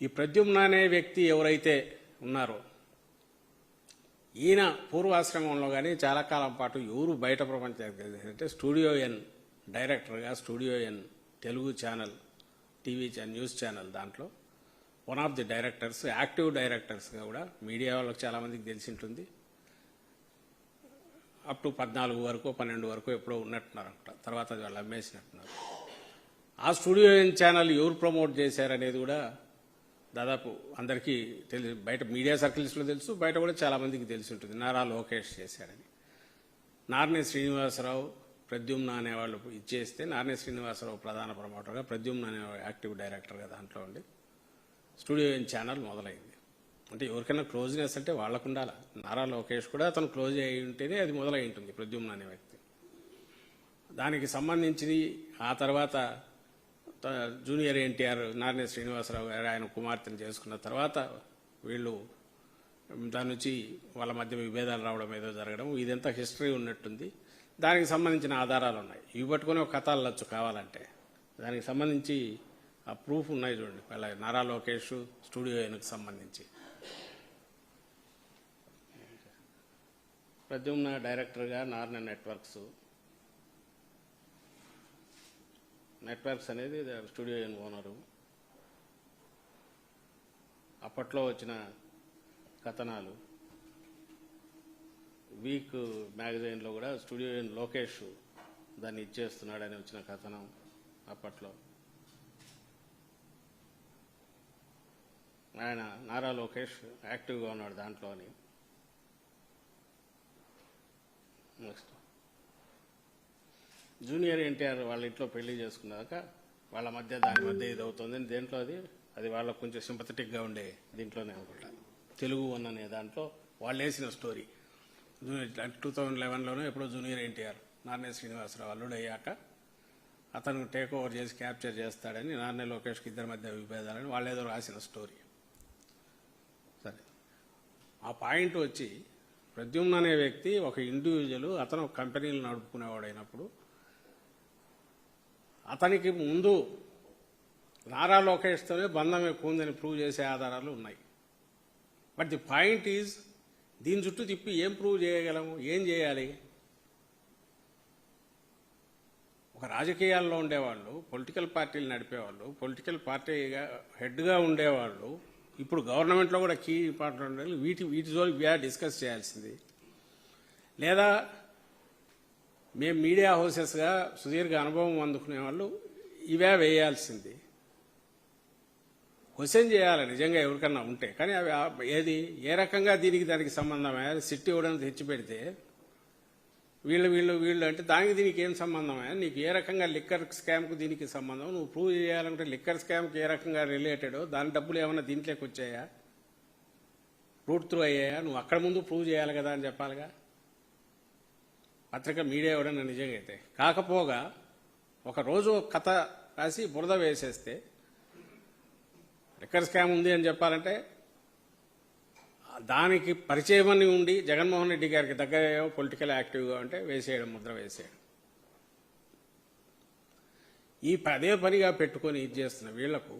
ఈ ప్రద్యుమ్న అనే వ్యక్తి ఎవరైతే ఉన్నారో ఈయన పూర్వాశ్రమంలో కానీ చాలా కాలం పాటు ఎవరు బయట ప్రపంచానికి అంటే స్టూడియో ఎన్ డైరెక్టర్గా studio N Telugu channel TV channel news channel దాంట్లో one of the directors active డైరెక్టర్స్గా కూడా మీడియా వాళ్ళకి చాలామందికి తెలిసి ఉంటుంది అప్ టు పద్నాలుగు వరకు పన్నెండు వరకు ఎప్పుడో ఉన్నట్టున్నారు అంట తర్వాత వాళ్ళు అమ్మేసినట్టున్నారు. ఆ స్టూడియో ఎన్ ఛానల్ ఎవరు ప్రమోట్ చేశారనేది కూడా దాదాపు అందరికీ తెలిసి బయట మీడియా సర్కిల్స్లో తెలుసు బయట కూడా చాలామందికి తెలిసి ఉంటుంది. నారా లోకేష్ చేశారని. నారనే శ్రీనివాసరావు ప్రద్యుమ్న అనేవాళ్ళు ఇచ్చేస్తే నారనే శ్రీనివాసరావు ప్రధాన ప్రమోటర్గా ప్రద్యుమ్న అనే యాక్టివ్ డైరెక్టర్గా దాంట్లో ఉండి స్టూడియో ఛానల్ మొదలైంది. అంటే ఎవరికైనా క్లోజ్నెస్ అంటే వాళ్ళకు ఉండాలి నారా లోకేష్ కూడా అతను క్లోజ్ అయి ఉంటేనే అది మొదలై ఉంటుంది ప్రద్యుమ్న అనే వ్యక్తి. దానికి సంబంధించి ఆ తర్వాత జూనియర్ ఎన్టీఆర్ నారాయణ శ్రీనివాసరావు గారు ఆయన కుమార్తెను చేసుకున్న తర్వాత వీళ్ళు దాని నుంచి వాళ్ళ మధ్య విభేదాలు రావడం ఏదో జరగడం ఇదంతా హిస్టరీ ఉన్నట్టుంది. దానికి సంబంధించిన ఆధారాలు ఉన్నాయి. ఇవి పట్టుకొని ఒక కథ కావాలంటే. దానికి సంబంధించి ఆ ప్రూఫ్ ఉన్నాయి చూడండి. అలా నారా లోకేష్ స్టూడియో ఆయనకు సంబంధించి. ప్రద్యుమ్న డైరెక్టర్గా నార్న నెట్వర్క్స్. నెట్వర్క్స్ అనేది స్టూడియో ఓనరు. అప్పట్లో వచ్చిన కథనాలు. వీక్ మ్యాగజైన్లో కూడా స్టూడియో ఎన్ లోకేష్ దాన్ని ఇచ్చేస్తున్నాడని వచ్చిన కథనం అప్పట్లో. ఆయన నారా లోకేష్ యాక్టివ్గా ఉన్నాడు దాంట్లో అని నెక్స్ట్. జూనియర్ ఎన్టీఆర్ వాళ్ళ ఇంట్లో పెళ్ళి చేసుకున్నాక వాళ్ళ మధ్య దాని మధ్య ఇది అవుతుంది దేంట్లో అది? అది వాళ్ళకు కొంచెం సింపథెటిక్గా ఉండే దీంట్లోనే అనుకుంటా. తెలుగు వన్ అనే దాంట్లో వాళ్ళు వేసిన స్టోరీ టూ థౌజండ్ లెవెన్లోనే ఎప్పుడో జూనియర్ ఎన్టీఆర్ నార్నే శ్రీనివాసరావు అల్లుడు అయ్యాక అతను టేక్ ఓవర్ చేసి క్యాప్చర్ చేస్తాడని నార్నే లోకేష్కి ఇద్దరి మధ్య విభేదాలని వాళ్ళు ఏదో రాసిన స్టోరీ. సరే. ఆ పాయింట్ వచ్చి ప్రద్యుమ్న అనే వ్యక్తి ఒక ఇండివిజువల్ అతను కంపెనీలు నడుపుకునేవాడైనప్పుడు అతనికి ముందు నారా లోకేష్తోనే బంధం ఎక్కువ ఉందని ప్రూవ్ చేసే ఆధారాలు ఉన్నాయి. బట్ ది పాయింట్ ఈజ్ దీని చుట్టూ తిప్పి ఏం ప్రూవ్ చేయగలము? ఏం చేయాలి? ఒక రాజకీయాల్లో ఉండేవాళ్ళు పొలిటికల్ పార్టీలు నడిపేవాళ్ళు పొలిటికల్ పార్టీగా హెడ్గా ఉండేవాళ్ళు ఇప్పుడు గవర్నమెంట్లో కూడా కీ పార్టీ ఉండాలి. వీటి వీటి జోలి డిస్కస్ చేయాల్సింది. లేదా మేము మీడియా హౌసెస్గా సుదీర్ఘ అనుభవం అందుకునే వాళ్ళు ఇవే వేయాల్సింది. క్వశ్చన్ చేయాలి నిజంగా ఎవరికన్నా ఉంటే. కానీ అవి ఏది ఏ రకంగా దీనికి దానికి సంబంధమే? సిట్టి ఇవ్వడం తెచ్చి పెడితే వీళ్ళు వీళ్ళు వీళ్ళు అంటే దానికి దీనికి ఏం సంబంధమే? నీకు ఏ రకంగా లిక్కర్ స్కామ్కు దీనికి సంబంధం? నువ్వు ప్రూవ్ చేయాలంటే లిక్కర్ స్కామ్కి ఏ రకంగా రిలేటెడ్ దాని డబ్బులు ఏమైనా దీంట్లోకి వచ్చాయా? రూట్ త్రూ అయ్యాయా? నువ్వు అక్కడ ముందు ప్రూవ్ చేయాలి కదా అని చెప్పాలిగా? పత్రిక మీడియా ఎవడన్నా నిజంగా అయితే. కాకపోగా ఒక రోజు కథ రాసి బురద వేసేస్తే లిక్కర్ స్కామ్ ఉంది అని చెప్పాలంటే దానికి పరిచయం అని ఉండి జగన్మోహన్ రెడ్డి గారికి దగ్గర పొలిటికల్ యాక్టివ్గా ఉంటే వేసేయడం ముద్ర వేసేయడం. ఈ పదే పనిగా పెట్టుకొని ఇది చేస్తున్న వీళ్ళకు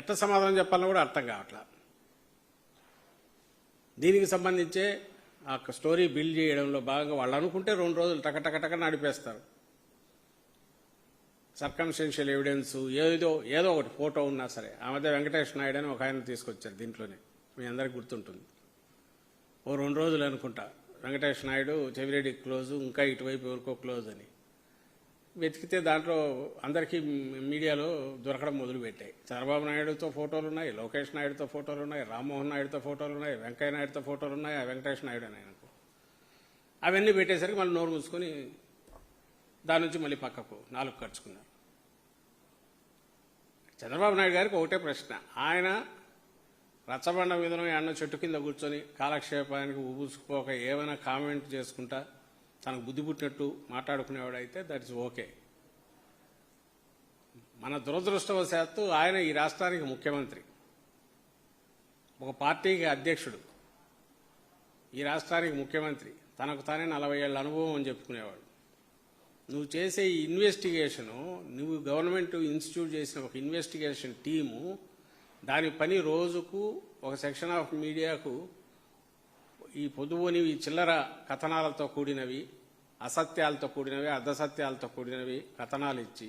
ఎట్ట సమాధానం చెప్పాలని కూడా అర్థం కావట్లా. దీనికి సంబంధించే ఆ స్టోరీ బిల్డ్ చేయడంలో భాగంగా వాళ్ళు అనుకుంటే రెండు రోజులు టక టక టక నడిపేస్తారు. సర్కంస్టెన్షియల్ ఎవిడెన్స్ ఏదో ఏదో ఒకటి ఫోటో ఉన్నా సరే. ఆ మధ్య వెంకటేష్ నాయుడు అని ఒక ఆయన తీసుకొచ్చారు దీంట్లోనే. మీ అందరికి గుర్తుంటుంది. ఓ రెండు రోజులు అనుకుంటా. వెంకటేష్ నాయుడు చెవిరెడ్డి క్లోజ్ ఇంకా ఇటువైపు ఎవరికో క్లోజ్ అని. వెతికితే దాంట్లో అందరికీ మీడియాలో దొరకడం మొదలుపెట్టాయి. చంద్రబాబు నాయుడుతో ఫోటోలు ఉన్నాయి లోకేష్ నాయుడుతో ఫోటోలు ఉన్నాయి రామ్మోహన్ నాయుడుతో ఫోటోలు ఉన్నాయి వెంకయ్య నాయుడుతో ఫోటోలు ఉన్నాయి ఆ వెంకటేష్ నాయుడు అని ఆయనకు. అవన్నీ పెట్టేసరికి మళ్ళీ నోరు మూసుకొని దాని నుంచి మళ్ళీ పక్కకు నాలుగు ఖర్చుకున్నారు చంద్రబాబు నాయుడు గారికి ఒకటే ప్రశ్న. ఆయన రచ్చబండ విధనం అన్న చెట్టు కింద కూర్చొని కాలక్షేపానికి ఊపుసుకుపోక ఏమైనా కామెంట్ చేసుకుంటా తనకు బుద్ధి పుట్టినట్టు మాట్లాడుకునేవాడైతే దట్ ఇస్ ఓకే మన దురదృష్టవశాత్తు ఆయన ఈ రాష్ట్రానికి ముఖ్యమంత్రి. ఒక పార్టీకి అధ్యక్షుడు. ఈ రాష్ట్రానికి ముఖ్యమంత్రి. తనకు తానే నలభై ఏళ్ళ అనుభవం అని చెప్పుకునేవాడు. నువ్వు చేసే ఈ ఇన్వెస్టిగేషను నువ్వు గవర్నమెంట్ ఇన్స్టిట్యూట్ చేసిన ఒక ఇన్వెస్టిగేషన్ టీము దాని పని రోజుకు ఒక సెక్షన్ ఆఫ్ మీడియాకు ఈ పొదువునివి చిల్లర కథనాలతో కూడినవి అసత్యాలతో కూడినవి అర్ధసత్యాలతో కూడినవి కథనాలు ఇచ్చి